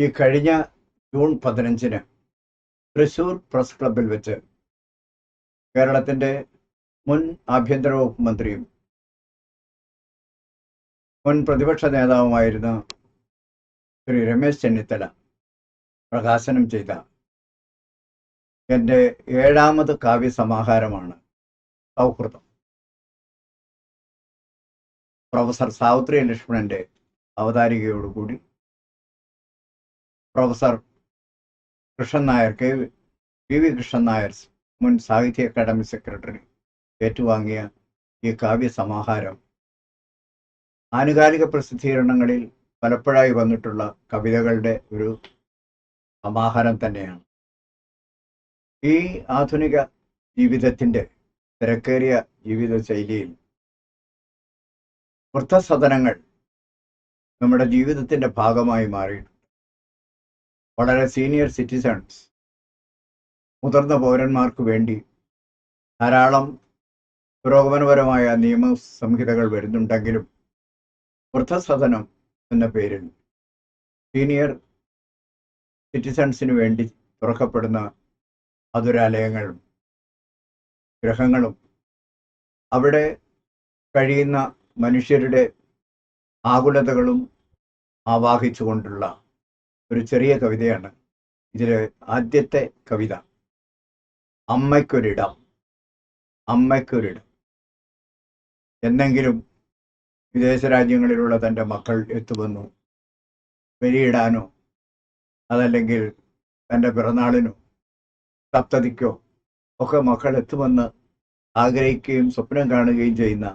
ഈ കഴിഞ്ഞ ജൂൺ പതിനഞ്ചിന് തൃശൂർ പ്രസ് ക്ലബിൽ വെച്ച് കേരളത്തിന്റെ മുൻ ആഭ്യന്തര വകുപ്പ് മന്ത്രിയും മുൻ പ്രതിപക്ഷ നേതാവുമായിരുന്ന ശ്രീ രമേശ് ചെന്നിത്തല പ്രകാശനം ചെയ്ത എന്റെ ഏഴാമത് കാവ്യസമാഹാരമാണ് സൗഹൃദം. പ്രൊഫസർ സാവിത്രി ലക്ഷ്മണന്റെ അവതാരികയോടുകൂടി professor Krishnan Nair K V V Krishnan Nair മുൻ സാഹിത്യ അക്കാദമി സെക്രട്ടറി ഏറ്റുവാങ്ങിയ ഈ കാവ്യസമാഹാരം ആനുകാലിക പ്രസിദ്ധീകരണങ്ങളിൽ പലപ്പോഴായി വന്നിട്ടുള്ള കവിതകളുടെ ഒരു സമാഹാരം തന്നെയാണ്. ഈ ആധുനിക ജീവിതത്തിന്റെ തിരക്കേറിയ ജീവിത ശൈലിയിൽ വൃദ്ധസദനങ്ങൾ നമ്മുടെ ജീവിതത്തിന്റെ ഭാഗമായി മാറിയിട്ടുണ്ട്. വളരെ സീനിയർ സിറ്റിസൺസ് മുതിർന്ന പൗരന്മാർക്ക് വേണ്ടി ധാരാളം പുരോഗമനപരമായ നിയമ സംഹിതകൾ വരുന്നുണ്ടെങ്കിലും വൃദ്ധസദനം എന്ന പേരിൽ സീനിയർ സിറ്റിസൺസിന് വേണ്ടി തുറക്കപ്പെടുന്ന മധുരാലയങ്ങളും ഗ്രഹങ്ങളും അവിടെ കഴിയുന്ന മനുഷ്യരുടെ ആകുലതകളും ആവാഹിച്ചുകൊണ്ടുള്ള ഒരു ചെറിയ കവിതയാണ്. ഇതിലെ ആദ്യത്തെ കവിത. അമ്മയ്ക്കൊരിടം. അമ്മയ്ക്കൊരിടം. എന്നെങ്കിലും വിദേശ രാജ്യങ്ങളിലുള്ള തന്റെ മക്കൾ എത്തുവന്നു വെരിയിടാനോ അതല്ലെങ്കിൽ തന്റെ പിറന്നാളിനോ സപ്തതിക്കോ ഒക്കെ മക്കൾ എത്തുമെന്ന് ആഗ്രഹിക്കുകയും സ്വപ്നം കാണുകയും ചെയ്യുന്ന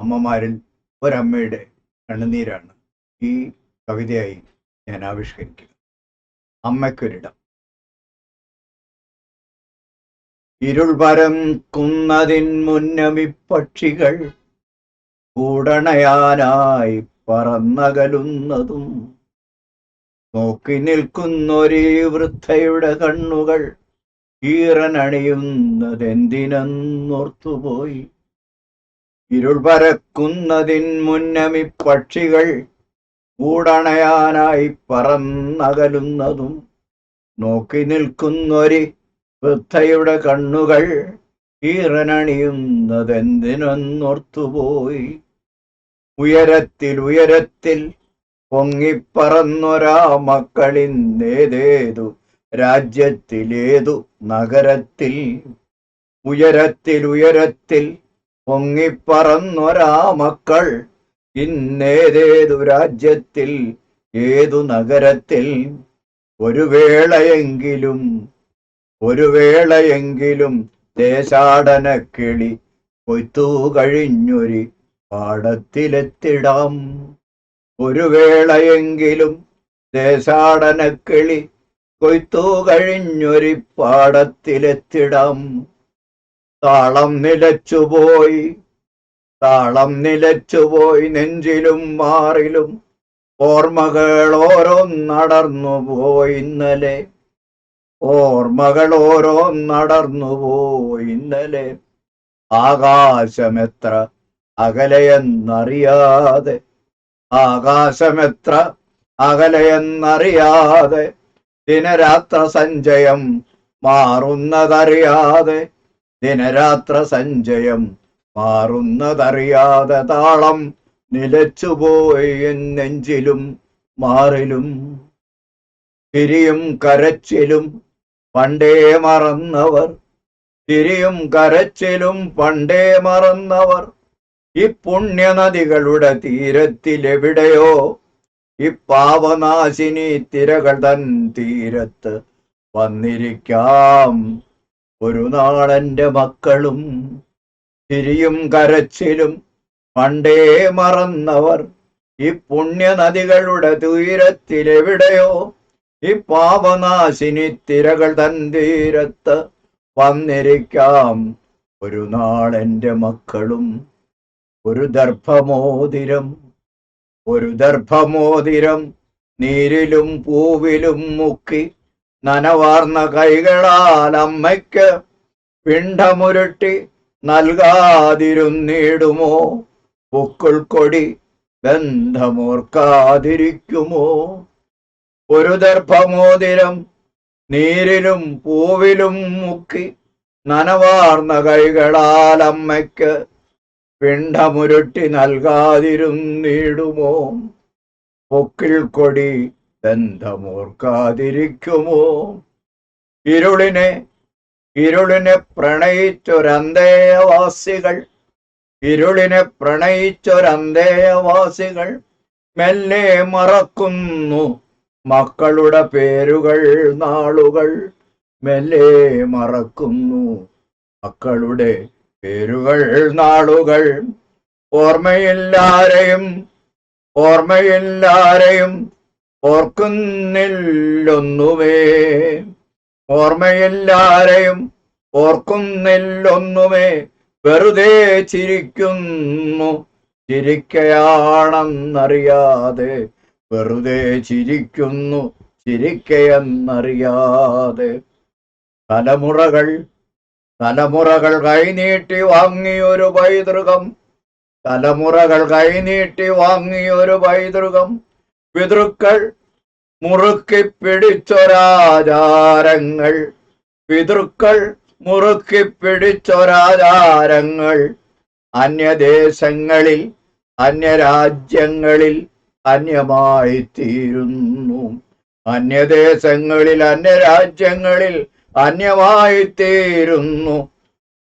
അമ്മമാരിൽ ഒരമ്മയുടെ കണ്ണുനീരാണ് ഈ കവിതയായി ഞാൻ ആവിഷ്കരിക്കും. അമ്മയ്ക്കൊരിടം. ഇരുൾ കുന്നതിൻ മുന്നമി പക്ഷികൾ കൂടണയാനായി പറന്നകലുന്നതും നോക്കി നിൽക്കുന്നൊരേ വൃദ്ധയുടെ കണ്ണുകൾ ഈറനണിയുന്നതെന്തിനെന്നോർത്തുപോയി. ഇരുൾ പരക്കുന്നതിൻ മുന്നമി പക്ഷികൾ കൂടണയാനായി പറന്നകലുന്നതും നോക്കി നിൽക്കുന്നൊരു വൃദ്ധയുടെ കണ്ണുകൾ ഈറനണിയുന്നതെന്തിനൊന്നോർത്തുപോയി? ഉയരത്തിൽ ഉയരത്തിൽ പൊങ്ങിപ്പറന്നൊരാ മക്കളിന്നേതേതു രാജ്യത്തിലേതു നഗരത്തിൽ? ഉയരത്തിൽ ഉയരത്തിൽ പൊങ്ങിപ്പറന്നൊരാ മക്കൾ ഇന്നേതേതു രാജ്യത്തിൽ ഏതു നഗരത്തിൽ? ഒരു വേളയെങ്കിലും ഒരു വേളയെങ്കിലും ദേശാടന കിളി കൊയ്ത്തു കഴിഞ്ഞൊരു പാടത്തിലെത്തിടാം. ഒരു വേളയെങ്കിലും ദേശാടന കിളി കൊയ്ത്തു കഴിഞ്ഞൊരു പാടത്തിലെത്തിടാം. താളം നിലച്ചുപോയി താളം നിലച്ചുപോയി നെഞ്ചിലും മാറിലും ഓർമ്മകൾ ഓരോന്നടർന്നു പോയി ഇന്നലെ. ഓർമ്മകൾ ഓരോന്നടർന്നു ഇന്നലെ. ആകാശമെത്ര അകലെയെന്നറിയാതെ. ആകാശമെത്ര അകലയെന്നറിയാതെ. ദിനരാത്ര സഞ്ചയം മാറുന്നതറിയാതെ. ദിനരാത്ര സഞ്ചയം മാറുന്നതറിയാതെ താളം നിലച്ചുപോയി നെഞ്ചിലും മാറിലും. തിരിയും കരച്ചിലും പണ്ടേ മറന്നവർ. തിരിയും കരച്ചിലും പണ്ടേ മറന്നവർ. ഈ പുണ്യനദികളുടെ തീരത്തിലെവിടെയോ ഈ പാവനാശിനി തിരകൾ തൻ തീരത്ത് വന്നിരിക്കാം. ഒരു നാളെന്റെ മക്കളും തിരിയും കരച്ചിലും പണ്ടേ മറന്നവർ. ഈ പുണ്യനദികളുടെ തീരത്തിലെവിടെയോ ഈ പാപനാശിനി തിരകൾ തൻ തീരത്ത് വന്നിരിക്കാം. ഒരു നാളെന്റെ മക്കളും ഒരു ദർഭമോതിരം ഒരു ദർഭമോതിരം നീരിലും പൂവിലും മുക്കി നനവാർന്ന കൈകളാൽ അമ്മയ്ക്ക് പിണ്ഡമുരുട്ടി നൽകാതിരുന്നിടുമോ? പൊക്കിൾക്കൊടി ബന്ധമോർക്കാതിരിക്കുമോ? ഒരു ദർഭമോതിരം നീരിലും പൂവിലും മുക്കി നനവാർന്ന കൈകളാൽ അമ്മയ്ക്ക് പിണ്ടമുരുട്ടി നൽകാതിരുന്നിടുമോ? പൊക്കിൽ കൊടി ബന്ധമോർക്കാതിരിക്കുമോ? ഇരുളിനെ ഇരുളിനെ പ്രണയിച്ചൊരന്തേയവാസികൾ ഇരുളിനെ പ്രണയിച്ചൊരന്തേയവാസികൾ മെല്ലെ മറക്കുന്നു മക്കളുടെ പേരുകൾ നാളുകൾ മെല്ലെ മറക്കുന്നു മക്കളുടെ പേരുകൾ നാളുകൾ. ഓർമ്മയില്ലാരെയും ഓർമ്മയില്ലാരെയും ഓർക്കുന്നില്ലൊന്നുമേ. ഓർമ്മയില്ലാരെയും ഓർക്കുന്നില്ലൊന്നുമേ വെറുതെ ചിരിക്കുന്നു. ചിരിക്കയാണെന്നറിയാതെ വെറുതെ ചിരിക്കുന്നു. ചിരിക്കയെന്നറിയാതെ. തലമുറകൾ തലമുറകൾ കൈനീട്ടി വാങ്ങിയൊരു പൈതൃകം. തലമുറകൾ കൈനീട്ടി വാങ്ങിയൊരു പൈതൃകം. പിതൃക്കൾ മുറുക്കി പിടിച്ചൊരാചാരങ്ങൾ. പിതൃക്കൾ മുറുക്കി പിടിച്ചൊരാചാരങ്ങൾ. അന്യദേശങ്ങളിൽ അന്യരാജ്യങ്ങളിൽ അന്യമായി തീരുന്നു അന്യദേശങ്ങളിൽ അന്യരാജ്യങ്ങളിൽ അന്യമായി തീരുന്നു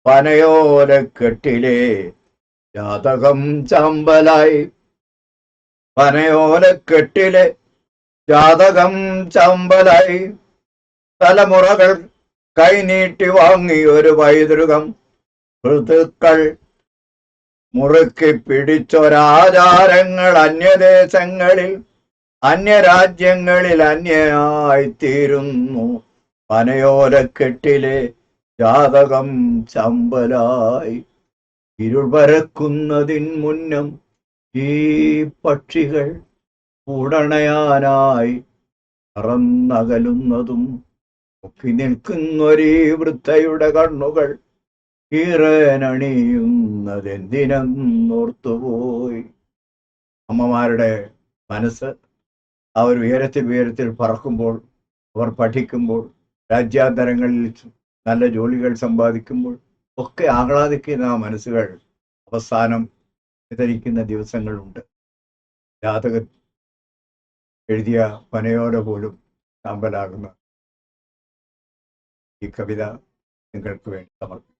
പനയോലക്കെട്ടിലെ ജാതകം ചമ്പലായി. പനയോലക്കെട്ടിലെ ജാതകം ചമ്പലായി. തലമുറകൾ കൈനീട്ടി വാങ്ങി ഒരു പൈതൃകം ഋതുക്കൾ മുറുക്കി പിടിച്ചൊരാചാരങ്ങൾ അന്യദേശങ്ങളിൽ അന്യരാജ്യങ്ങളിൽ അന്യായിത്തീരുന്നു. പനയോലക്കെട്ടിലെ ജാതകം ചമ്പലായി. ഇരുൾ പരക്കുന്നതിൻ മുന്നം ഈ പക്ഷികൾ ഉടണയാനായി പറന്നകലുന്നതും നോക്കി നിൽക്കുന്നൊരീ വൃദ്ധയുടെ കണ്ണുകൾ ഈറനണിയുന്നതെന്തിനോർത്തുപോയി അമ്മമാരുടെ മനസ്സ് അവർ ഉയരത്തിൽ ഉയരത്തിൽ പറക്കുമ്പോൾ അവർ പഠിക്കുമ്പോൾ രാജ്യാന്തരങ്ങളിൽ നല്ല ജോലികൾ സമ്പാദിക്കുമ്പോൾ ഒക്കെ ആഹ്ലാദിക്കുന്ന ആ മനസ്സുകൾ അവസാനം വിതരിക്കുന്ന ദിവസങ്ങളുണ്ട്. ജാതക എഴുതിയ പനയോടെ പോലും സാമ്പലാകുന്ന ഈ കവിത നിങ്ങൾക്ക് വേണ്ടി സമർപ്പിക്കും